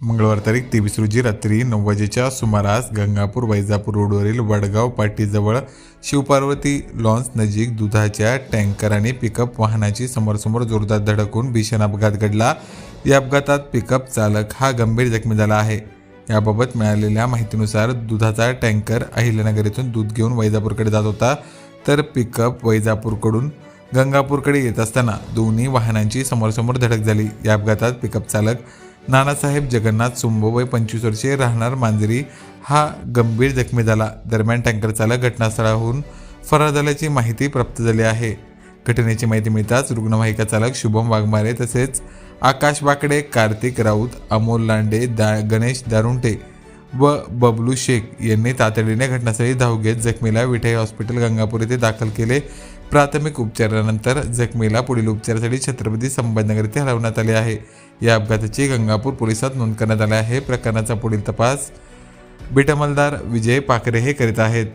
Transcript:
मंगळवार तारीख तेवीस रोजी रात्री नऊ वाजेच्या सुमारास गंगापूर वैजापूर रोडवरील वडगाव पाटीजवळ शिवपार्वती लॉन्स नजीक दुधाच्या टँकर आणि पिकअप वाहनाची समोरसमोर जोरदार धडकून भीषण अपघात घडला. या अपघातात पिकअप चालक हा गंभीर जखमी झाला आहे. याबाबत मिळालेल्या माहितीनुसार दुधाचा टँकर अहिल्यानगर येथून दूध घेऊन वैजापूरकडे जात होता तर पिकअप वैजापूरकडून गंगापूरकडे येत असताना दोन्ही वाहनांची समोरसमोर धडक झाली. या अपघातात पिकअप चालक नानासाहेब जगन्नाथ सुंबो वय पंचवीस वर्षे राहणार मांजरी हा गंभीर जखमी झाला. दरम्यान टँकर चालक घटनास्थळाहून फरार झाल्याची माहिती प्राप्त झाली आहे. घटनेची माहिती मिळताच रुग्णवाहिका चालक शुभम वाघमारे तसेच आकाश वाकडे कार्तिक राऊत अमोल लांडे दा गणेश दारुंटे व बबलू शेख यांनी तातडीने घटनास्थळी धाव घेत जखमीला विठाई हॉस्पिटल गंगापूर येथे दाखल केले. प्राथमिक उपचारानंतर जखमीला पुढील उपचारासाठी छत्रपती संभाजीनगर येथे हलवण्यात आले आहे. या अपघाताची गंगापूर पोलिसात नोंद करण्यात आली आहे. प्रकरणाचा पुढील तपास बिटमलदार विजय पाकरे हे करीत आहेत.